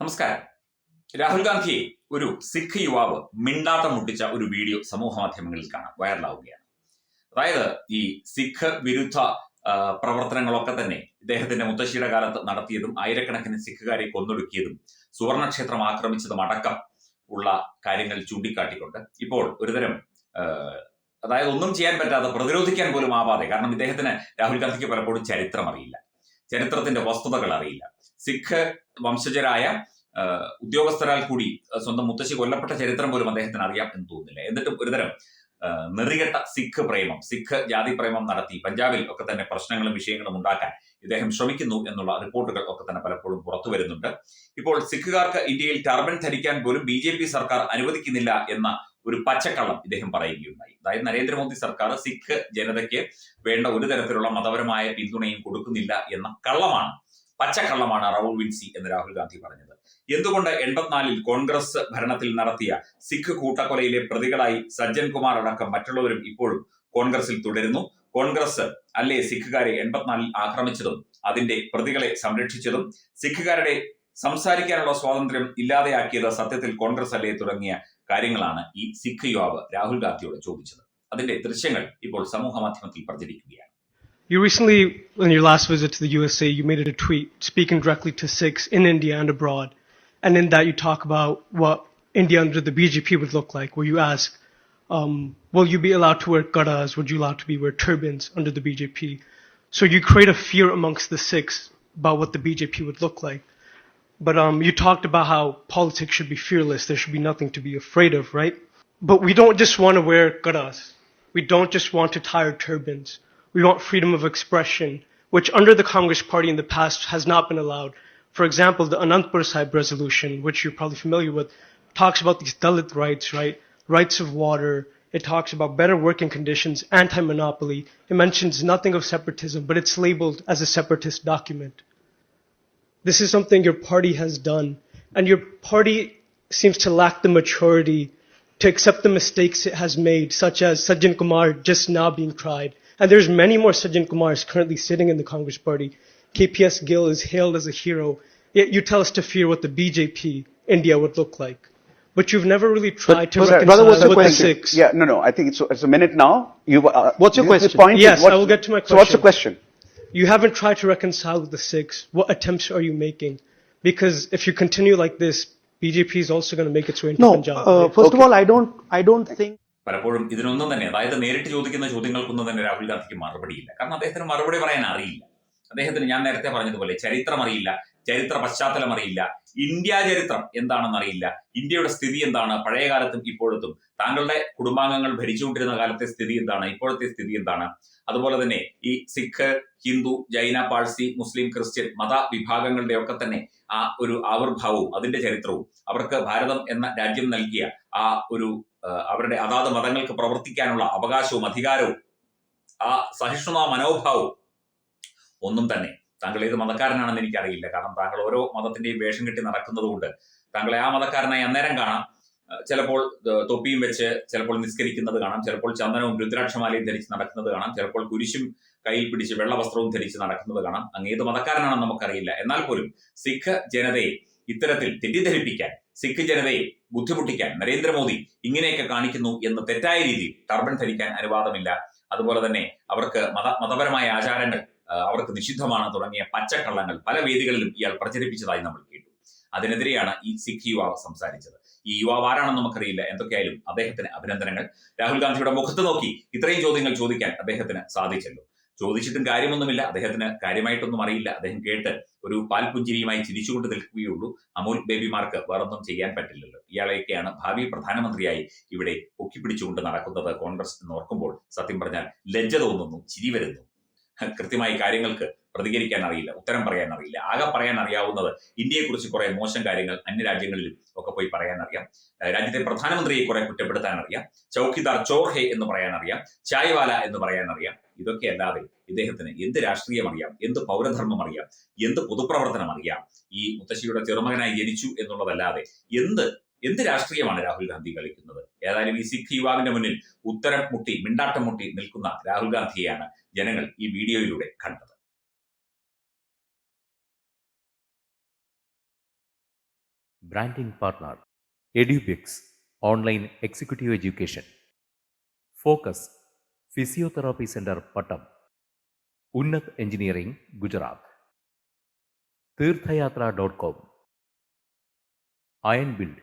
നമസ്കാരം. രാഹുൽ ഗാന്ധി ഒരു സിഖ് യുവാവ് മിണ്ടാട്ടം മുട്ടിച്ച ഒരു വീഡിയോ സമൂഹ മാധ്യമങ്ങളിൽ കാണാം. വൈറലാവുകയാണ്. അതായത് ഈ സിഖ് വിരുദ്ധ പ്രവർത്തനങ്ങളൊക്കെ തന്നെ ഇദ്ദേഹത്തിന്റെ മുത്തശ്ശിയുടെ കാലത്ത് നടത്തിയതും ആയിരക്കണക്കിന് സിഖുകാരെ കൊന്നൊടുക്കിയതും സുവർണക്ഷേത്രം ആക്രമിച്ചതും അടക്കം ഉള്ള കാര്യങ്ങൾ ചൂണ്ടിക്കാട്ടിക്കൊണ്ട് ഇപ്പോൾ ഒരുതരം അതായത് ഒന്നും ചെയ്യാൻ പറ്റാതെ പ്രതിരോധിക്കാൻ പോലും ആവാതെ കാരണം ഇദ്ദേഹത്തിന് രാഹുൽ ഗാന്ധിക്ക് പലപ്പോഴും ചരിത്രം അറിയില്ല ചരിത്രത്തിന്റെ വസ്തുതകൾ അറിയില്ല. സിഖ് വംശജരായ ഉദ്യോഗസ്ഥരാൽ കൂടി സ്വന്തം മുത്തശ്ശി കൊല്ലപ്പെട്ട ചരിത്രം പോലും അദ്ദേഹത്തിന് അറിയാം എന്ന് തോന്നുന്നില്ല. എന്നിട്ടും ഒരുതരം നെറികെട്ട സിഖ് പ്രേമം സിഖ് ജാതി പ്രേമം നടത്തി പഞ്ചാബിൽ ഒക്കെ തന്നെ പ്രശ്നങ്ങളും വിഷയങ്ങളും ഉണ്ടാക്കാൻ ഇദ്ദേഹം ശ്രമിക്കുന്നു എന്നുള്ള റിപ്പോർട്ടുകൾ ഒക്കെ തന്നെ പലപ്പോഴും പുറത്തു വരുന്നുണ്ട്. ഇപ്പോൾ സിഖുകാർക്ക് ഇന്ത്യയിൽ ടർബൻ ധരിക്കാൻ പോലും ബി സർക്കാർ അനുവദിക്കുന്നില്ല എന്ന ഒരു പച്ചക്കള്ളം ഇദ്ദേഹം പറയുകയുണ്ടായി. അതായത് നരേന്ദ്രമോദി സർക്കാർ സിഖ് ജനതയ്ക്ക് വേണ്ട ഒരു തരത്തിലുള്ള മതപരമായ പിന്തുണയും കൊടുക്കുന്നില്ല എന്ന കള്ളമാണ് പച്ചക്കള്ളമാണ് റൗൾ വിൻസി എന്ന് രാഹുൽ ഗാന്ധി പറഞ്ഞത്. എന്തുകൊണ്ട് എൺപത്തിനാലിൽ കോൺഗ്രസ് ഭരണത്തിൽ നടത്തിയ സിഖ് കൂട്ടക്കൊലയിലെ പ്രതികളായി സജ്ജൻ കുമാർ അടക്കം മറ്റുള്ളവരും ഇപ്പോഴും കോൺഗ്രസിൽ തുടരുന്നു? കോൺഗ്രസ് അല്ലേ സിഖുകാരെ എൺപത്തിനാലിൽ ആക്രമിച്ചതും അതിന്റെ പ്രതികളെ സംരക്ഷിച്ചതും? സിഖുകാരുടെ സംസാരിക്കാനുള്ള സ്വാതന്ത്ര്യം ഇല്ലാതെയാക്കിയത് സത്യത്തിൽ കോൺഗ്രസ് അല്ലേ തുടങ്ങിയ കാര്യങ്ങളാണ് ഈ സിഖ് യുവാവ് രാഹുൽ ഗാന്ധിയോട് ചോദിച്ചത് അതിന്റെ ദൃശ്യങ്ങൾ ഇപ്പോൾ സമൂഹ മാധ്യമത്തിൽ പ്രചരിക്കുകയാണ് You recently, in your last visit to the USA, you made it a tweet speaking directly to Sikhs in India and abroad. And in that, you talk about what India under the BJP would look like, where you ask, um, will you be allowed to wear garas? Would you allowed to be wear turbans under the BJP? So you create a fear amongst the Sikhs about what the BJP would look like. But um, you talked about how politics should be fearless. There should be nothing to be afraid of, right? But we don't just want to wear garas. We don't just want to tie our turbans. We want freedom of expression, which under the Congress Party in the past has not been allowed. For example, the Anandpur Sahib resolution, which you're probably familiar with, talks about these Dalit rights, right? Rights of water. It talks about better working conditions, anti-monopoly. It mentions nothing of separatism, but it's labeled as a separatist document. This is something your party has done, and your party seems to lack the maturity to accept the mistakes it has made, such as Sajjan Kumar just now being tried. And there's many more Sajjan Kumars currently sitting in the Congress party. KPS Gill is hailed as a hero. Yet you tell us to fear what the BJP India would look like. But you've never really tried to But, reconcile brother, what's your with the question? Yeah, no, no. I think it's, it's a minute now. You. Uh, What's your this- question? This point Yes, is, I will get to my question. So what's your question? You haven't tried to reconcile with the Sikhs. What attempts are you making? Because if you continue like this, BJP is also going to make its way into No, Punjab. uh, right? first of all, I don't, I don't think പലപ്പോഴും ഇതിനൊന്നും തന്നെ അതായത് നേരിട്ട് ചോദിക്കുന്ന ചോദ്യങ്ങൾക്കൊന്നും തന്നെ രാഹുൽ ഗാന്ധിക്ക് മറുപടിയില്ല കാരണം അദ്ദേഹത്തിന് മറുപടി പറയാൻ അറിയില്ല അദ്ദേഹത്തിന് ഞാൻ നേരത്തെ പറഞ്ഞതുപോലെ ചരിത്രം അറിയില്ല ചരിത്ര പശ്ചാത്തലം അറിയില്ല ഇന്ത്യ ചരിത്രം എന്താണെന്ന് അറിയില്ല ഇന്ത്യയുടെ സ്ഥിതി എന്താണ്? പഴയ കാലത്തും ഇപ്പോഴത്തും. താങ്കളുടെ കുടുംബാംഗങ്ങൾ ഭരിച്ചുകൊണ്ടിരുന്ന കാലത്തെ സ്ഥിതി എന്താണ്? ഇപ്പോഴത്തെ സ്ഥിതി എന്താണ്? അതുപോലെ തന്നെ ഈ സിഖ് ഹിന്ദു ജൈന പാഴ്സി മുസ്ലിം ക്രിസ്ത്യൻ മത വിഭാഗങ്ങളുടെ ഒക്കെ തന്നെ ആ ഒരു ആവിർഭാവവും അതിന്റെ ചരിത്രവും അവർക്ക് ഭാരതം എന്ന രാജ്യം നൽകിയ ആ ഒരു അവരുടെ അതാത് മതങ്ങൾക്ക് പ്രവർത്തിക്കാനുള്ള അവകാശവും അധികാരവും ആ സഹിഷ്ണുത മനോഭാവവും ഒന്നും തന്നെ താങ്കൾ ഏത് മതക്കാരനാണെന്ന് എനിക്കറിയില്ല. കാരണം താങ്കൾ ഓരോ മതത്തിന്റെയും വേഷം കെട്ടി നടക്കുന്നത് കൊണ്ട് താങ്കളെ ആ മതക്കാരനായി അന്നേരം കാണാം. ചിലപ്പോൾ തൊപ്പിയും വെച്ച് ചിലപ്പോൾ നിസ്കരിക്കുന്നത് കാണാം. ചിലപ്പോൾ ചന്ദനവും രുദ്രാക്ഷമാലയും ധരിച്ച് നടക്കുന്നത് കാണാം. ചിലപ്പോൾ കുരിശും കയ്യിൽ പിടിച്ച് വെള്ളവസ്ത്രവും ധരിച്ച് നടക്കുന്നത് കാണാം. അങ്ങ് ഏത് മതക്കാരനാണെന്ന് നമുക്കറിയില്ല. എന്നാൽ പോലും സിഖ് ജനതയെ ഇത്തരത്തിൽ തെറ്റിദ്ധരിപ്പിക്കാൻ സിഖ് ജനതയെ ബുദ്ധിമുട്ടിക്കാൻ നരേന്ദ്രമോദി ഇങ്ങനെയൊക്കെ കാണിക്കുന്നു എന്ന് തെറ്റായ രീതിയിൽ ടർബൻ ധരിക്കാൻ അനുവാദമില്ല. അതുപോലെ തന്നെ അവർക്ക് മത മതപരമായ ആചാരങ്ങൾ അവർക്ക് നിഷിദ്ധമാണ് തുടങ്ങിയ പച്ചക്കള്ളങ്ങൾ. പല വേദികളിലും ഇയാൾ പ്രചരിപ്പിച്ചതായി നമ്മൾ കേട്ടു. അതിനെതിരെയാണ് ഈ സിഖ് യുവാവ് സംസാരിച്ചത്. ഈ യുവാവ് ആരാണെന്ന് നമുക്കറിയില്ല. എന്തൊക്കെയായാലും അദ്ദേഹത്തിന് അഭിനന്ദനങ്ങൾ. രാഹുൽ ഗാന്ധിയുടെ മുഖത്ത് നോക്കി ഇത്രയും ചോദ്യങ്ങൾ ചോദിക്കാൻ അദ്ദേഹത്തിന് സാധിച്ചല്ലോ. ചോദിച്ചിട്ടും കാര്യമൊന്നുമില്ല. അദ്ദേഹത്തിന് കാര്യമായിട്ടൊന്നും അറിയില്ല. അദ്ദേഹം കേട്ട് ഒരു പാൽപുഞ്ചിരിയുമായി ചിരിച്ചുകൊണ്ട് നിൽക്കുകയുള്ളൂ. അമൂൽ ബേബിമാർക്ക് വേറൊന്നും ചെയ്യാൻ പറ്റില്ലല്ലോ. ഇയാളെയൊക്കെയാണ് ഭാവി പ്രധാനമന്ത്രിയായി ഇവിടെ പൊക്കിപ്പിടിച്ചുകൊണ്ട് നടക്കുന്നത് കോൺഗ്രസ് എന്ന് ഓർക്കുമ്പോൾ സത്യം പറഞ്ഞാൽ ലജ്ജ തോന്നുന്നു ചിരി വരുന്നു. കൃത്യമായി കാര്യങ്ങൾക്ക് പ്രതികരിക്കാൻ അറിയില്ല ഉത്തരം പറയാൻ അറിയില്ല. ആകെ പറയാൻ അറിയാവുന്നത് ഇന്ത്യയെക്കുറിച്ച് കുറെ മോശം കാര്യങ്ങൾ അന്യ രാജ്യങ്ങളിലും ഒക്കെ പോയി പറയാൻ അറിയാം. രാജ്യത്തെ പ്രധാനമന്ത്രിയെ കുറെ കുറ്റപ്പെടുത്താൻ അറിയാം. ചൌക്കിദാർ ചോർഹെ എന്ന് പറയാൻ അറിയാം. ചായ്വാല എന്ന് പറയാൻ അറിയാം. ഇതൊക്കെ അല്ലാതെ ഇദ്ദേഹത്തിന് എന്ത് രാഷ്ട്രീയം അറിയാം? എന്ത് പൗരധർമ്മം അറിയാം? എന്ത് പൊതുപ്രവർത്തനം അറിയാം? ഈ മുത്തശ്ശിയുടെ ചെറുമകനായി ജനിച്ചു എന്നുള്ളതല്ലാതെ എന്ത് എന്ത് രാഷ്ട്രീയമാണ് രാഹുൽ ഗാന്ധി കളിക്കുന്നത്? ഏതായാലും ഈ സിഖ് യുവാവിന്റെ മുന്നിൽ ഉത്തരം മുട്ടി മിണ്ടാട്ടം മുട്ടി നിൽക്കുന്ന രാഹുൽ ഗാന്ധിയെയാണ് ജനങ്ങൾ ഈ വീഡിയോയിലൂടെ കണ്ടത്. Branding partner Edubix online executive education focus physiotherapy centre Pattom Unnath engineering Gujarat Theerthayathra dot com iron build